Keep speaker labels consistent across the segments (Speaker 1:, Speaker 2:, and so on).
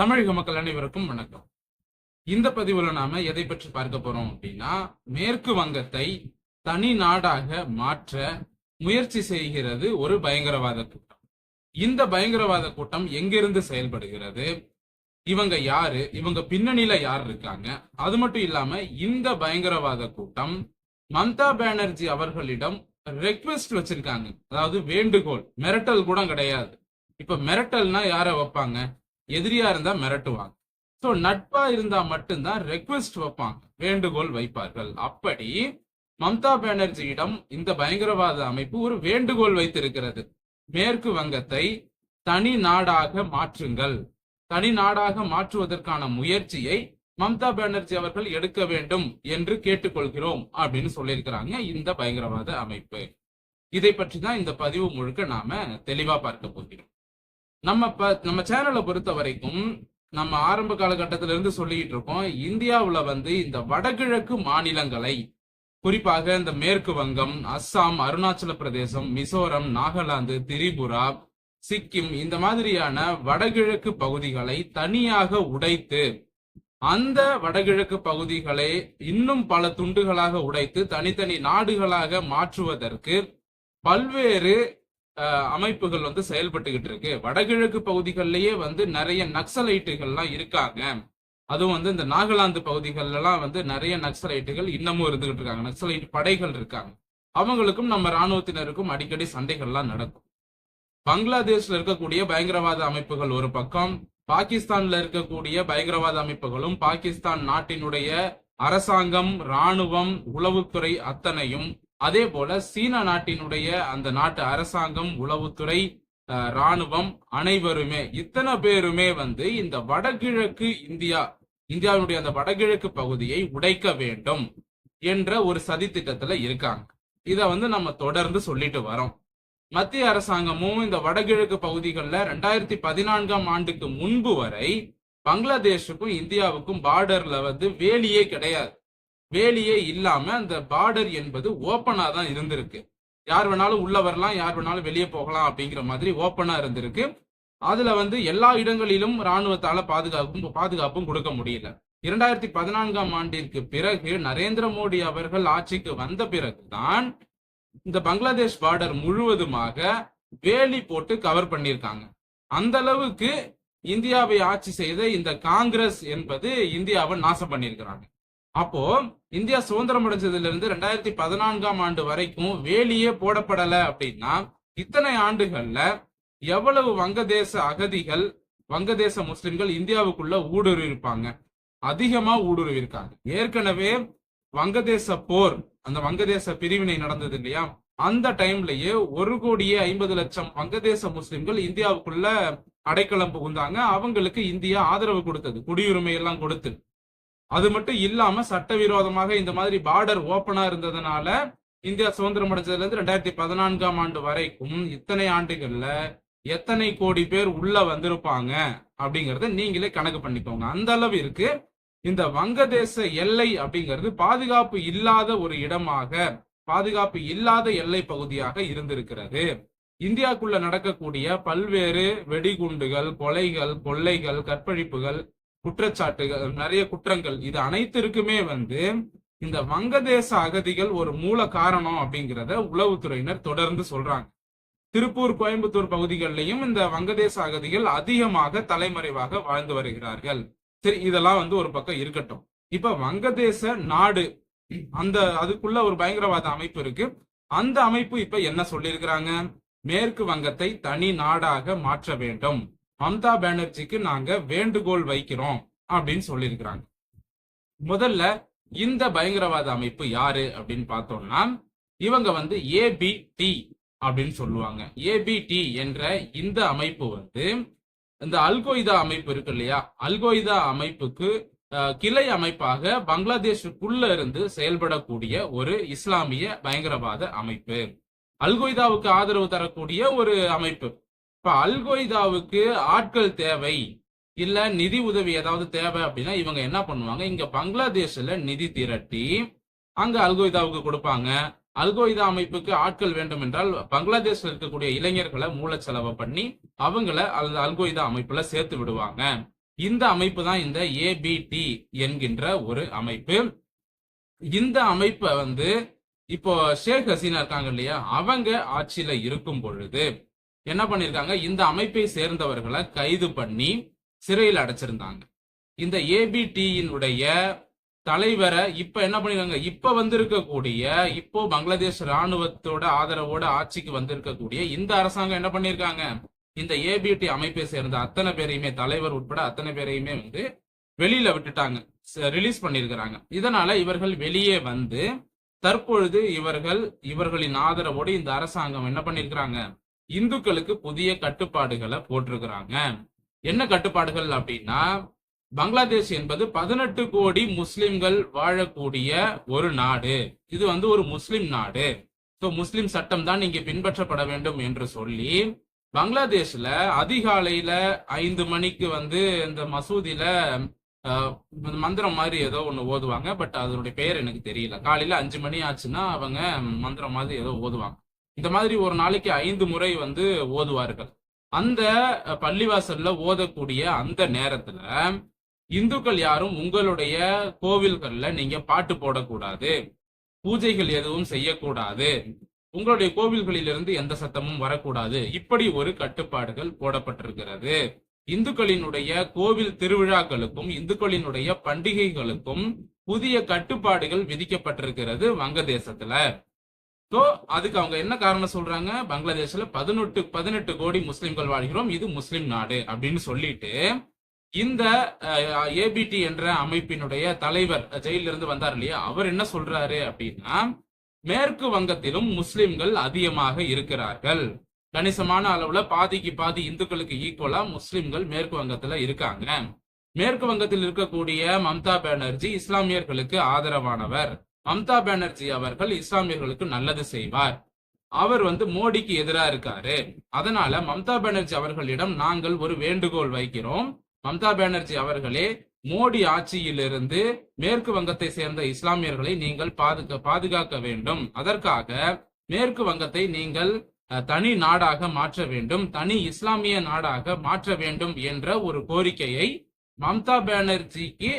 Speaker 1: தமிழக மக்கள் அனைவருக்கும் வணக்கம். இந்த பதிவுல நாம எதை பற்றி பார்க்க போறோம் அப்படின்னா மேற்கு வங்கத்தை தனி நாடாக மாற்ற முயற்சி செய்கிறது ஒரு பயங்கரவாத கூட்டம். இந்த பயங்கரவாத கூட்டம் எங்கிருந்து செயல்படுகிறது? இவங்க யாரு? இவங்க பின்னணியில யார் இருக்காங்க? அது மட்டும் இல்லாம இந்த பயங்கரவாத கூட்டம் மம்தா பானர்ஜி அவர்களிடம் ரெக்வெஸ்ட் வச்சிருக்காங்க. அதாவது வேண்டுகோள் மிரட்டல் கூட கிடையாது. இப்ப மிரட்டல்னா யார வைப்பாங்க? எதிரியா இருந்தா மிரட்டுவாங்க. சோ நட்பா இருந்தா மட்டும்தான் ரெக்வெஸ்ட் வைப்பாங்க. வேண்டுகோள் வைப்பார்கள். அப்படி மம்தா பானர்ஜியிடம் இந்த பயங்கரவாத அமைப்பு ஒரு வேண்டுகோள் வைத்திருக்கிறது. மேற்கு வங்கத்தை தனி நாடாக மாற்றுங்கள். தனி நாடாக மாற்றுவதற்கான முயற்சியை மம்தா பானர்ஜி அவர்கள் எடுக்க வேண்டும் என்று கேட்டுக்கொள்கிறோம் அப்படின்னு சொல்லியிருக்கிறாங்க இந்த பயங்கரவாத அமைப்பு. இதை பற்றி தான் இந்த பதிவு முழுக்க நாம தெளிவா பார்க்க போகிறோம். நம்ம ப- நம்ம சேனலை பொறுத்த வரைக்கும் நம்ம ஆரம்ப காலகட்டத்தில இருந்து சொல்லிட்டு இருக்கோம் இந்தியாவுல வந்து இந்த வடகிழக்கு மாநிலங்களை குறிப்பாக இந்த மேற்கு வங்கம் அஸ்ஸாம் அருணாச்சல பிரதேசம் மிசோரம் நாகாலாந்து திரிபுரா சிக்கிம் இந்த மாதிரியான வடகிழக்கு பகுதிகளை தனியாக உடைத்து அந்த வடகிழக்கு பகுதிகளை இன்னும் பல துண்டுகளாக உடைத்து தனித்தனி நாடுகளாக மாற்றுவதற்கு பல்வேறு அமைப்புகள் வந்து செயல்பட்டுகிட்டு இருக்கு. வடகிழக்கு பகுதிகளிலேயே வந்து நிறைய நக்சலைட்டுகள்லாம் இருக்காங்க. அதுவும் வந்து இந்த நாகாலாந்து பகுதிகள்ல எல்லாம் வந்து நிறைய நக்சலைட்டுகள் இன்னமும் இருந்துகிட்டு இருக்காங்க. நக்சலைட் படைகள் இருக்காங்க. அவங்களுக்கும் நம்ம ராணுவத்தினருக்கும் அடிக்கடி சண்டைகள்லாம் நடக்கும். பங்களாதேஷ்ல இருக்கக்கூடிய பயங்கரவாத அமைப்புகள் ஒரு பக்கம் பாகிஸ்தான்ல இருக்கக்கூடிய பயங்கரவாத அமைப்புகளும் பாகிஸ்தான் நாட்டினுடைய அரசாங்கம் ராணுவம் உளவுத்துறை அத்தனையும் அதே போல சீன நாட்டினுடைய அந்த நாட்டு அரசாங்கம் உளவுத்துறை ராணுவம் அனைவருமே இத்தனை பேருமே வந்து இந்த வடகிழக்கு இந்தியா இந்தியாவினுடைய அந்த வடகிழக்கு பகுதியை உடைக்க வேண்டும் என்ற ஒரு சதி திட்டத்துல இருக்காங்க. இத வந்து நம்ம தொடர்ந்து சொல்லிட்டு வரோம். மத்திய அரசாங்கமும் இந்த வடகிழக்கு பகுதிகளில் ரெண்டாயிரத்தி பதினான்காம் ஆண்டுக்கு முன்பு வரை பங்களாதேஷுக்கும் இந்தியாவுக்கும் பார்டர்ல வந்து வேலியே கிடையாது. வேலியே இல்லாம அந்த பார்டர் என்பது ஓப்பனா தான் இருந்திருக்கு. யார் வேணாலும் உள்ள வரலாம் யார் வேணாலும் வெளியே போகலாம் அப்படிங்கிற மாதிரி ஓப்பனா இருந்திருக்கு. அதுல வந்து எல்லா இடங்களிலும் இராணுவத்தால பாதுகாப்பும் பாதுகாப்பும் கொடுக்க முடியல. இரண்டாயிரத்தி பதினான்காம் ஆண்டிற்கு பிறகு நரேந்திர மோடி அவர்கள் ஆட்சிக்கு வந்த பிறகுதான் இந்த பங்களாதேஷ் பார்டர் முழுவதுமாக வேலி போட்டு கவர் பண்ணியிருக்காங்க. அந்த அளவுக்கு இந்தியாவை ஆட்சி செய்த இந்த காங்கிரஸ் என்பது இந்தியாவை நாசம் பண்ணியிருக்கிறாங்க. அப்போ இந்தியா சுதந்திரம் அடைஞ்சதுல இருந்து ரெண்டாயிரத்தி பதினான்காம் ஆண்டு வரைக்கும் வேலியே போடப்படல அப்படின்னா இத்தனை ஆண்டுகள்ல எவ்வளவு வங்கதேச அகதிகள் வங்கதேச முஸ்லிம்கள் இந்தியாவுக்குள்ள ஊடுருவி இருப்பாங்க அதிகமா ஊடுருவி இருக்காங்க ஏற்கனவே வங்கதேச போர் அந்த வங்கதேச பிரிவினை நடந்தது இல்லையா? அந்த டைம்லயே ஒரு கோடியே ஐம்பது லட்சம் வங்கதேச முஸ்லிம்கள் இந்தியாவுக்குள்ள அடைக்கலம் புகுந்தாங்க. அவங்களுக்கு இந்தியா ஆதரவு கொடுத்தது குடியுரிமை எல்லாம் கொடுத்து. அது மட்டும் இல்லாம சட்டவிரோதமாக இந்த மாதிரி பார்டர் ஓபனா இருந்ததுனால இந்தியா சுதந்திரம் அடைஞ்சதுல இருந்து ரெண்டாயிரத்தி பதினான்காம் ஆண்டு வரைக்கும் இத்தனை ஆண்டுகள்ல எத்தனை கோடி பேர் உள்ள வந்திருப்பாங்க அப்படிங்கறத நீங்களே கணக்கு பண்ணிக்கோங்க. அந்த அளவு இருக்கு. இந்த வங்கதேச எல்லை அப்படிங்கிறது பாதுகாப்பு இல்லாத ஒரு இடமாக பாதுகாப்பு இல்லாத எல்லை பகுதியாக இருந்திருக்கிறது. இந்தியாக்குள்ள நடக்கக்கூடிய பல்வேறு வெடிகுண்டுகள் கொலைகள் கொள்ளைகள் கற்பழிப்புகள் குற்றச்சாட்டுகள் நிறைய குற்றங்கள். இது அனைத்திற்குமே வந்து இந்த வங்கதேச அகதிகள் ஒரு மூல காரணம் அப்படிங்கிறத உளவுத்துறையினர் தொடர்ந்து சொல்றாங்க. திருப்பூர் கோயம்புத்தூர் பகுதிகளிலையும் இந்த வங்கதேச அகதிகள் அதிகமாக தலைமறைவாக வாழ்ந்து வருகிறார்கள். சரி இதெல்லாம் வந்து ஒரு பக்கம் இருக்கட்டும். இப்ப வங்கதேச நாடு அந்த அதுக்குள்ள ஒரு பயங்கரவாத அமைப்பு இருக்கு. அந்த அமைப்பு இப்ப என்ன சொல்லியிருக்கிறாங்க? மேற்கு வங்கத்தை தனி நாடாக மாற்ற வேண்டும். மம்தா பானர்ஜிக்கு நாங்க வேண்டுகோள் வைக்கிறோம் அப்படின்னு சொல்லியிருக்கிறாங்க. முதல்ல இந்த பயங்கரவாத அமைப்பு யாரு அப்படின்னு பார்த்தோம்னா இவங்க வந்து ஏபிடி அப்படின்னு சொல்லுவாங்க. ஏபிடி என்ற இந்த அமைப்பு வந்து இந்த அல்கொய்தா அமைப்பு இருக்கு இல்லையா? அல்கொய்தா அமைப்புக்கு கிளை அமைப்பாக பங்களாதேஷுக்குள்ள இருந்து செயல்படக்கூடிய ஒரு இஸ்லாமிய பயங்கரவாத அமைப்பு. அல்கொய்தாவுக்கு ஆதரவு தரக்கூடிய ஒரு அமைப்பு. இப்ப அல்கொய்தாவுக்கு ஆட்கள் தேவை. இல்ல நிதி உதவி ஏதாவது தேவை அப்படின்னா இவங்க என்ன பண்ணுவாங்க? இங்க பங்களாதேஷ்ல நிதி திரட்டி அங்க அல்கொய்தாவுக்கு கொடுப்பாங்க. அல்கொய்தா அமைப்புக்கு ஆட்கள் வேண்டும் என்றால் பங்களாதேஷ்ல இருக்கக்கூடிய இளைஞர்களை மூலச்செலவு பண்ணி அவங்கள அந்த அல்கொய்தா அமைப்புல சேர்த்து விடுவாங்க. இந்த அமைப்பு தான் இந்த ஏபிடி என்கின்ற ஒரு அமைப்பு. இந்த அமைப்பை வந்து இப்போ ஷேக் ஹசீனா இருக்காங்க இல்லையா? அவங்க ஆட்சியில இருக்கும் பொழுது என்ன பண்ணிருக்காங்க? இந்த அமைப்பை சேர்ந்தவர்களை கைது பண்ணி சிறையில் அடைச்சிருந்தாங்க. இந்த ஏபிடியினுடைய தலைவரை இப்ப என்ன பண்ணிருக்காங்க? இப்ப வந்திருக்கக்கூடிய இப்போ பங்களாதேஷ் ராணுவத்தோட ஆதரவோட ஆட்சிக்கு வந்திருக்கக்கூடிய இந்த அரசாங்கம் என்ன பண்ணிருக்காங்க? இந்த ஏபிடி அமைப்பை சேர்ந்த அத்தனை பேரையுமே தலைவர் உட்பட அத்தனை பேரையுமே வந்து வெளியில விட்டுட்டாங்க. ரிலீஸ் பண்ணிருக்கிறாங்க. இதனால இவர்கள் வெளியே வந்து தற்பொழுது இவர்கள் இவர்களின் ஆதரவோடு இந்த அரசாங்கம் என்ன பண்ணிருக்கிறாங்க? இந்துக்களுக்கு புதிய கட்டுப்பாடுகளை போட்டிருக்கிறாங்க. என்ன கட்டுப்பாடுகள் அப்படின்னா பங்களாதேஷ் என்பது பதினெட்டு கோடி முஸ்லிம்கள் வாழக்கூடிய ஒரு நாடு. இது வந்து ஒரு முஸ்லிம் நாடு. ஸோ முஸ்லிம் சட்டம் தான் இங்கே பின்பற்றப்பட வேண்டும் என்று சொல்லி பங்களாதேஷ்ல அதிகாலையில ஐந்து மணிக்கு வந்து இந்த மசூதியில மந்திரம் மாதிரி ஏதோ ஒண்ணு ஓதுவாங்க. பட் அதனுடைய பெயர் எனக்கு தெரியல. காலையில அஞ்சு மணி ஆச்சுன்னா அவங்க மந்திரம் மாதிரி ஏதோ ஓதுவாங்க. இந்த மாதிரி ஒரு நாளைக்கு ஐந்து முறை வந்து ஓதுவார்கள். அந்த பள்ளிவாசல்ல ஓதக்கூடிய அந்த நேரத்துல இந்துக்கள் யாரும் உங்களுடைய கோவில்கள்ல நீங்க பாட்டு போடக்கூடாது. பூஜைகள் எதுவும் செய்யக்கூடாது. உங்களுடைய கோவில்களிலிருந்து எந்த சத்தமும் வரக்கூடாது. இப்படி ஒரு கட்டுப்பாடுகள் போடப்பட்டிருக்கிறது. இந்துக்களினுடைய கோவில் திருவிழாக்களுக்கும் இந்துக்களினுடைய பண்டிகைகளுக்கும் புதிய கட்டுப்பாடுகள் விதிக்கப்பட்டிருக்கிறது வங்கதேசத்துல ஸோ அதுக்கு அவங்க என்ன காரணம் சொல்றாங்க? பங்களாதேஷ்ல பதினெட்டு பதினெட்டு கோடி முஸ்லிம்கள் வாழ்கிறோம். இது முஸ்லிம் நாடு அப்படின்னு சொல்லிட்டு இந்த ஏபிடி என்ற அமைப்பினுடைய தலைவர் ஜெயிலிருந்து இருந்து வந்தார் இல்லையா? அவர் என்ன சொல்றாரு அப்படின்னா மேற்கு வங்கத்திலும் முஸ்லிம்கள் அதிகமாக இருக்கிறார்கள். கணிசமான அளவுல பாதிக்கு பாதி இந்துக்களுக்கு ஈக்குவலா முஸ்லிம்கள் மேற்கு வங்கத்துல இருக்காங்க. மேற்கு வங்கத்தில் இருக்கக்கூடிய மம்தா பானர்ஜி இஸ்லாமியர்களுக்கு ஆதரவானவர். மம்தா பானர்ஜி அவர்கள் இஸ்லாமியர்களுக்கு நல்லது செய்வார். அவர் வந்து மோடிக்கு எதிரா இருக்காரு. அதனால மம்தா பானர்ஜி அவர்களிடம் நாங்கள் ஒரு வேண்டுகோள் வைக்கிறோம். மம்தா பானர்ஜி அவர்களே மோடி ஆட்சியிலிருந்து மேற்கு வங்கத்தை சேர்ந்த இஸ்லாமியர்களை நீங்கள் பாதுகா பாதுகாக்க வேண்டும். அதற்காக மேற்கு வங்கத்தை நீங்கள் தனி நாடாக மாற்ற வேண்டும். தனி இஸ்லாமிய நாடாக மாற்ற வேண்டும் என்ற ஒரு கோரிக்கையை மம்தா பானர்ஜிக்கு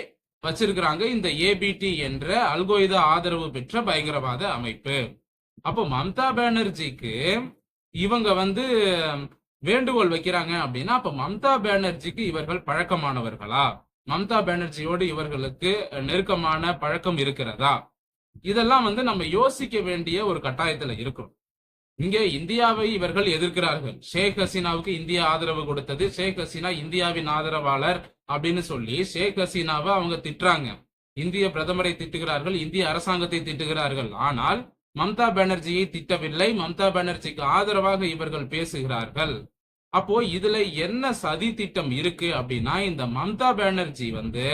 Speaker 1: வச்சிருக்கிறாங்க இந்த ஏபிடி என்ற அல்கொய்தா ஆதரவு பெற்ற பயங்கரவாத அமைப்பு. அப்போ மம்தா பானர்ஜிக்கு இவங்க வந்து வேண்டுகோள் வைக்கிறாங்க அப்படின்னா அப்ப மம்தா பானர்ஜிக்கு இவர்கள் பழக்கமானவர்களா? மம்தா பானர்ஜியோடு இவர்களுக்கு நெருக்கமான பழக்கம் இருக்கிறதா? இதெல்லாம் வந்து நம்ம யோசிக்க வேண்டிய ஒரு கட்டாயத்துல இருக்கும். இங்கே இந்தியாவை இவர்கள் எதிர்க்கிறார்கள். ஷேக் ஹசீனாவுக்கு இந்தியா ஆதரவு கொடுத்தது. ஷேக் ஹசீனா இந்தியாவின் ஆதரவாளர் அப்படின்னு சொல்லி ஷேக் ஹசீனாவை அவங்க திட்டுறாங்க. இந்திய பிரதமரை திட்டுகிறார்கள் இந்திய அரசாங்கத்தை திட்டுகிறார்கள். ஆனால் மம்தா பானர்ஜியை திட்டவில்லை. மம்தா பானர்ஜிக்கு ஆதரவாக இவர்கள் பேசுகிறார்கள். அப்போ இதுல என்ன சதி திட்டம் இருக்கு அப்படின்னா இந்த மம்தா பானர்ஜி வந்து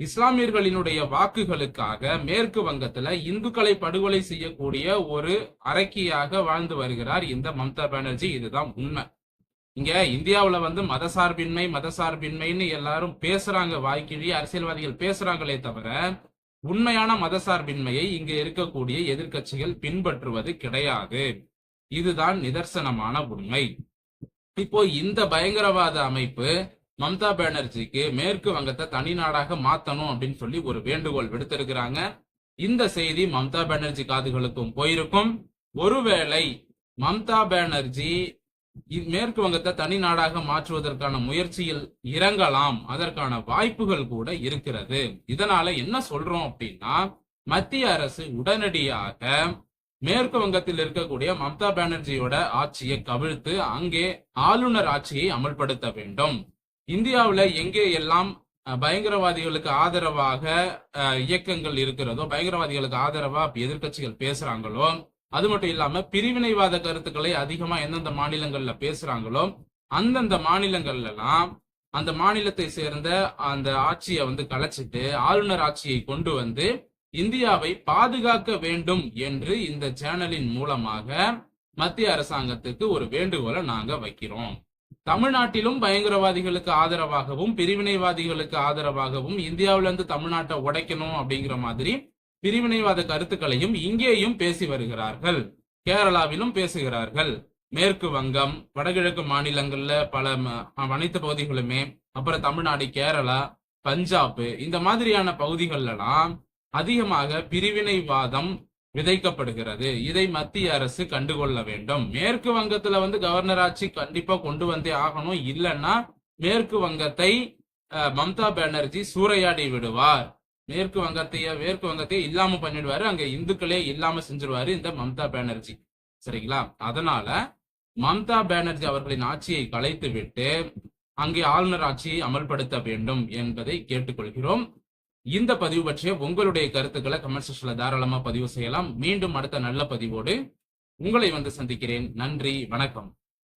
Speaker 1: இஸ்லாமியர்களினுடைய வாக்குகளுக்காக மேற்கு வங்கத்துல இந்துக்களை படுகொலை செய்யக்கூடிய ஒரு அரக்கியாக வாழ்ந்து வருகிறார் இந்த மம்தா பானர்ஜி. இதுதான் உண்மை. இங்க இந்தியாவுல வந்து மதசார்பின்மை மதசார்பின்மைன்னு எல்லாரும் பேசுறாங்க வாய்க்கிழி அரசியல்வாதிகள் பேசுறாங்களே தவிர உண்மையான மதசார்பின்மையை இங்க இருக்கக்கூடிய எதிர்க்கட்சிகள் பின்பற்றுவது கிடையாது. இதுதான் நிதர்சனமான உண்மை. இப்போ இந்த பயங்கரவாத அமைப்பு மம்தா பானர்ஜிக்கு மேற்கு வங்கத்தை தனி நாடாக மாத்தணும் அப்படின்னு சொல்லி ஒரு வேண்டுகோள் விடுத்திருக்கிறாங்க. இந்த செய்தி மம்தா பானர்ஜி காதுகளுக்கும் போயிருக்கும். ஒருவேளை மம்தா பானர்ஜி மேற்கு வங்கத்தை தனி நாடாக மாற்றுவதற்கான முயற்சியில் இறங்கலாம். அதற்கான வாய்ப்புகள் கூட இருக்கிறது. இதனால என்ன சொல்றோம் அப்படின்னா மத்திய அரசு உடனடியாக மேற்கு வங்கத்தில் இருக்கக்கூடிய மம்தா பானர்ஜியோட ஆட்சியை கவிழ்த்து அங்கே ஆளுநர் ஆட்சியை அமல்படுத்த வேண்டும். இந்தியாவுல எங்கே எல்லாம் அஹ், பயங்கரவாதிகளுக்கு ஆதரவாக அஹ், இயக்கங்கள் இருக்கிறதோ பயங்கரவாதிகளுக்கு ஆதரவா எதிர்க்கட்சிகள் பேசுறாங்களோ அது மட்டும் இல்லாம பிரிவினைவாத கருத்துக்களை அதிகமா எந்தெந்த மாநிலங்கள்ல பேசுறாங்களோ அந்தந்த மாநிலங்கள்ல எல்லாம் அந்த மாநிலத்தை சேர்ந்த அந்த ஆட்சியை வந்து கலைச்சிட்டு ஆளுநர் ஆட்சியை கொண்டு வந்து இந்தியாவை பாதுகாக்க வேண்டும் என்று இந்த சேனலின் மூலமாக மத்திய அரசாங்கத்துக்கு ஒரு வேண்டுகோளை நாங்க வைக்கிறோம். தமிழ்நாட்டிலும் பயங்கரவாதிகளுக்கு ஆதரவாகவும் பிரிவினைவாதிகளுக்கு ஆதரவாகவும் இந்தியாவிலிருந்து தமிழ்நாட்டை உடைக்கணும் அப்படிங்கிற மாதிரி பிரிவினைவாத கருத்துக்களையும் இங்கேயும் பேசி வருகிறார்கள். கேரளாவிலும் பேசுகிறார்கள். மேற்கு வங்கம் வடகிழக்கு மாநிலங்கள்ல பல ம- அனைத்து பகுதிகளுமே அப்புறம் தமிழ்நாடு கேரளா பஞ்சாப் இந்த மாதிரியான பகுதிகளெல்லாம் அதிகமாக பிரிவினைவாதம் விதைக்கப்படுகிறது. இதை மத்திய அரசு கண்டுகொள்ள வேண்டும். மேற்கு வங்கத்துல வந்து கவர்னர் ஆட்சி கண்டிப்பா கொண்டு வந்தே ஆகணும். இல்லைன்னா மேற்கு வங்கத்தை அஹ், மம்தா பானர்ஜி சூறையாடி விடுவார். மேற்கு வங்கத்தைய மேற்கு வங்கத்தையே இல்லாம பண்ணிடுவாரு. அங்க இந்துக்களே இல்லாம செஞ்சிருவாரு இந்த மம்தா பானர்ஜி. சரிங்களா? அதனால மம்தா பானர்ஜி அவர்களின் ஆட்சியை கலைத்து விட்டு அங்கே ஆளுநர் ஆட்சியை அமல்படுத்த வேண்டும் என்பதை கேட்டுக்கொள்கிறோம். இந்த பதிவு பற்றிய உங்களுடைய கருத்துக்களை கமெண்ட் செக்ஷன்ல தாராளமா பதிவு செய்யலாம். மீண்டும் அடுத்த நல்ல பதிவோடு உங்களை வந்து சந்திக்கிறேன். நன்றி வணக்கம்.